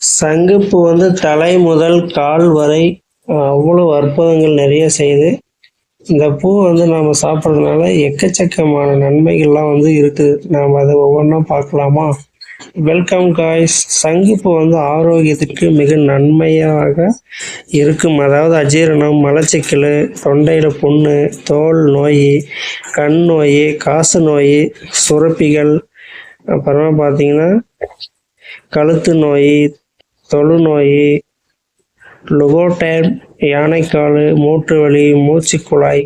சங்குப்பு வந்து தலை முதல் கால் வரை அவ்வளோ அற்புதங்கள் நிறைய செய்யுது இந்த பூ வந்து நாம் சாப்பிட்றதுனால எக்கச்சக்கமான நன்மைகள்லாம் வந்து இருக்குது. நாம் அதை ஒவ்வொன்றா பார்க்கலாமா? வெல்கம் காய்ஸ் சங்குப்பு வந்து ஆரோக்கியத்திற்கு மிக நன்மையாக இருக்கும். அதாவது அஜீரணம் மலச்சிக்கல் தொண்டையில் புண்ணு தோல் நோய் கண் நோய் காசு நோய் சுரப்பிகள் அப்புறமா பார்த்தீங்கன்னா கழுத்து நோய் தொழுநோய் லுகோடைம் யானைக்கால் மூட்டு வலி மூச்சுக்குழாய்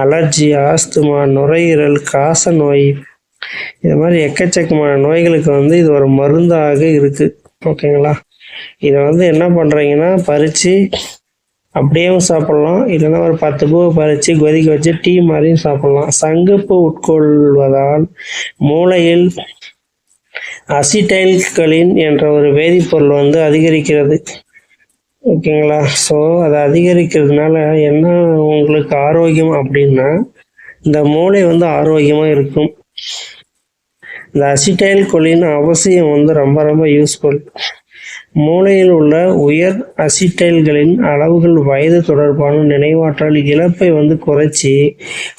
அலர்ஜி ஆஸ்துமா நுரையீரல் காச நோய் இது மாதிரி எக்கச்சக்கமான நோய்களுக்கு வந்து இது ஒரு மருந்தாக இருக்குது ஓகேங்களா? இதை வந்து என்ன பண்ணுறீங்கன்னா பறித்து அப்படியேவும் சாப்பிட்லாம். இல்லைன்னா ஒரு பத்து பூவை பறித்து கொதிக்க வச்சு டீ மாதிரியும் சாப்பிட்லாம். சங்குப்பூ உட்கொள்வதால் மூளையில் அசிடைல்களின் என்ற ஒரு வேதிப்பொருள் வந்து அதிகரிக்கிறது. ஓகேங்களா? ஸோ அதை அதிகரிக்கிறதுனால என்ன உங்களுக்கு ஆரோக்கியம் அப்படின்னா இந்த மூளை வந்து ஆரோக்கியமாக இருக்கும். இந்த அசிடைல் கொலின் அவசியம் வந்து ரொம்ப ரொம்ப யூஸ்ஃபுல் மூளையில் உள்ள உயர் அசிட்டைல்களின் அளவுகள் வயது தொடர்பான நினைவாற்றல் இழப்பை வந்து குறைச்சி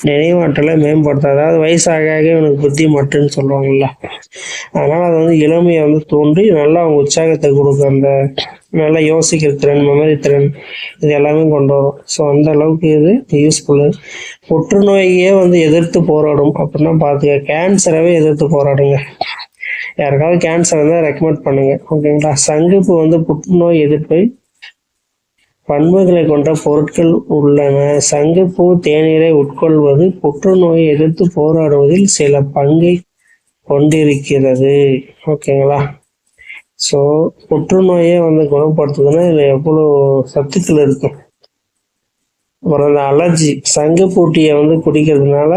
நினைவாற்றலை மேம்படுத்த அதாவது வயசாக இவனுக்கு புத்தி மட்டுன்னு சொல்லுவாங்கல்ல. அதனால் அது வந்து இளமையை வந்து தோன்றி நல்லா அவங்க உற்சாகத்தை கொடுக்கும். அந்த நல்லா யோசிக்கிற திறன் மெமரி திறன் இது எல்லாமே கொண்டு வரும். ஸோ அந்த அளவுக்கு இது யூஸ்ஃபுல்லு புற்றுநோயே வந்து எதிர்த்து போராடும். அப்படின்னா பார்த்துக்க கேன்சரவே எதிர்த்து போராடுங்க. யாருக்காவது கேன்சர் இருந்தால் ரெக்கமெண்ட் பண்ணுங்கள் ஓகேங்களா சங்குப்பு வந்து புற்றுநோய் எதிர்ப்பை பண்புகளை கொண்ட பொருட்கள் உள்ளன. சங்குப்பூ தேநீரை உட்கொள்வது புற்றுநோயை எதிர்த்து போராடுவதில் சில பங்கை கொண்டிருக்கிறது. ஓகேங்களா ஸோ புற்றுநோயை வந்து குணப்படுத்துதுன்னா இதில் எவ்வளோ சத்துக்கள் இருக்கும்? அப்புறம் அந்த அலர்ஜி சங்குப்பூட்டியை வந்து குடிக்கிறதுனால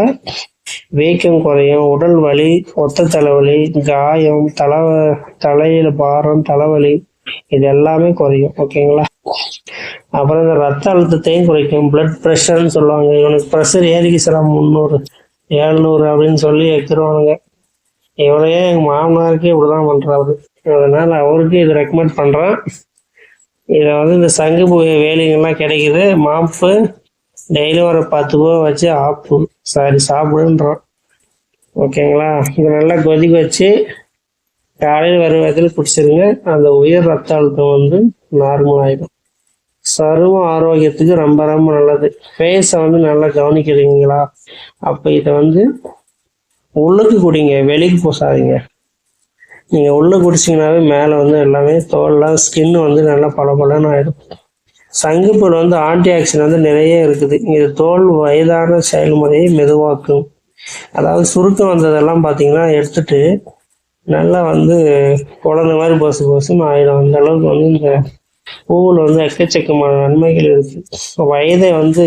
வீக்கம் குறையும். உடல் வலி ஒத்த தலைவலி காயம் தலை தலையில பாரம் தலைவலி இது எல்லாமே குறையும். ஓகேங்களா அப்புறம் இந்த ரத்த அழுத்தத்தையும் குறைக்கும். பிளட் ப்ரெஷர்னு சொல்லுவாங்க. இவனுக்கு ப்ரெஷர் ஏறிக்கிச்சுரா முந்நூறு ஏழ்நூறு அப்படின்னு சொல்லி வைக்கிறவானுங்க. இவனையே எங்கள் மாமனாருக்கே இப்படிதான் பண்றாரு. அதனால அவருக்கு இது ரெக்கமெண்ட் பண்ணுறேன் இதை வந்து இந்த சங்கு பூ வேலிங்கெல்லாம் கிடைக்குது. மாப்பு டெய்லியும் ஒரு பத்து பூவை வச்சு ஆப்பு. சாரி சாப்பிடுன்றோம். ஓகேங்களா? இதை நல்லா கொதிக்க வச்சு காலையில் வரும் விதத்தில் குடிச்சிருங்க. அந்த உயர் ரத்த அழுத்தம் வந்து நார்மல் ஆகிடும் சரும ஆரோக்கியத்துக்கு ரொம்ப ரொம்ப நல்லது. ஃபேஸை வந்து நல்லா கவனிக்கிறீங்களா? அப்போ இதை வந்து உள்ளுக்கு குடிங்க. வெளிக்கு பூசாதீங்க. நீங்கள் உள்ளே குடிச்சிங்கனாவே மேலே வந்து எல்லாமே தோல்லாம் ஸ்கின் வந்து நல்லா பளபளன்னு ஆகிடும் சங்குப்பூர் வந்து ஆன்டி ஆக்சிடென்ட் வந்து நிறைய இருக்குது. இது தோல் வயதான செயல்முறையை மெதுவாக்கும். அதாவது சுருக்கம் வந்ததெல்லாம் பார்த்தீங்கன்னா எடுத்துட்டு நல்லா வந்து குழந்தை மாதிரி பசு பசுன்னு ஆயிடும். அந்த அளவுக்கு வந்து இந்த பூவில் வந்து எக்கச்சக்கமான நன்மைகள் இருக்கு. வயதை வந்து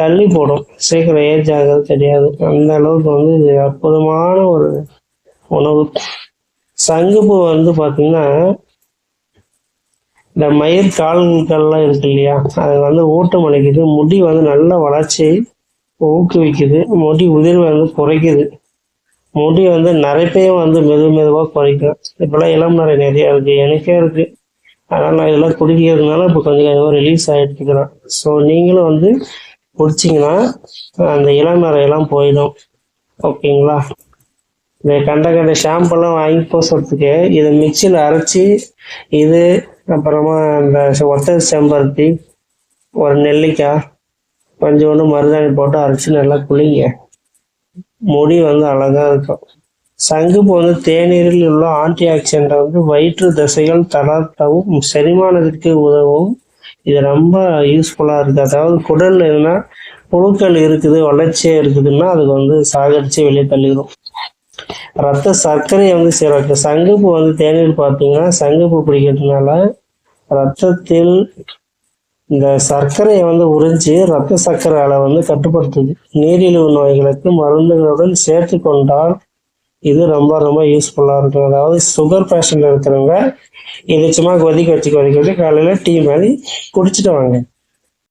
தள்ளி போடும். சீக்கிரம் ஏஜ் ஆகிறது தெரியாது. அந்த அளவுக்கு வந்து இது அற்புதமான ஒரு உணவு. சங்குப்பூ வந்து பார்த்தீங்கன்னா இந்த மயிர் கால்கள்லாம் இருக்கு இல்லையா? அது வந்து ஊட்டம் அளிக்குது. முடி வந்து நல்ல வளர்ச்சி ஊக்குவிக்குது. முடி உதிர்வை வந்து குறைக்குது. முடி வந்து நரைப்பையும் வந்து மெது மெதுவாக குறைக்கும். இப்போல்லாம் இளம் நரை நிறையா இருக்குது எனக்கே இருக்குது அதனால் நான் இதெல்லாம் குடிக்கிறதுனால இப்போ கொஞ்சம் கொஞ்சமாக ரிலீஸ் ஆகிட்டுருக்கிறேன் ஸோ நீங்களும் வந்து குடிச்சிங்கன்னா அந்த இளம் நரையெல்லாம் போயிடும். ஓகேங்களா? இந்த கண்ட கண்ட ஷாம்பெல்லாம் வாங்கி பூசுறதுக்கு இதை மிக்சியில் அரைச்சி இது அப்புறமா இந்த ஒத்தல் செம்பருத்தி ஒரு நெல்லிக்காய் கொஞ்சோண்டு மருதாணி போட்டு அரைச்சி நல்லா குளிங்க. முடி வந்து அழகாக இருக்கும். சங்குப்பு வந்து தேநீரில் உள்ள ஆன்டி ஆக்சிடென்ட் வந்து வயிற்று தசைகள் தளர்த்தவும் செரிமானத்திற்கு உதவும் இது ரொம்ப யூஸ்ஃபுல்லாக இருக்குது அதாவது குடல் எதுனா புழுக்கள் இருக்குது வளர்ச்சியாக இருக்குதுன்னா அதுக்கு வந்து சாகரித்து வெளியே தள்ளிடும் ரத்த சர்க்கரையை வந்து சீராக்கு சங்கப்பு வந்து தேநீர் பார்த்தீங்கன்னா சங்குப்பு பிடிக்கிறதுனால ரத்தத்தில் இந்த சர்க்கரையை வந்து உறிஞ்சி ரத்த சர்க்கரை அளவு வந்து கட்டுப்படுத்துது. நீரிழிவு நோய்களுக்கு மருந்துகளுடன் சேர்த்து கொண்டால் இது ரொம்ப ரொம்ப யூஸ்ஃபுல்லாக இருக்கும். அதாவது சுகர் பேஷண்ட் இருக்கிறவங்க இது சும்மா கொதிக்க வச்சு கொதிக்க வச்சு காலையில் டீ மாதிரி குடிச்சிட்டு வாங்க.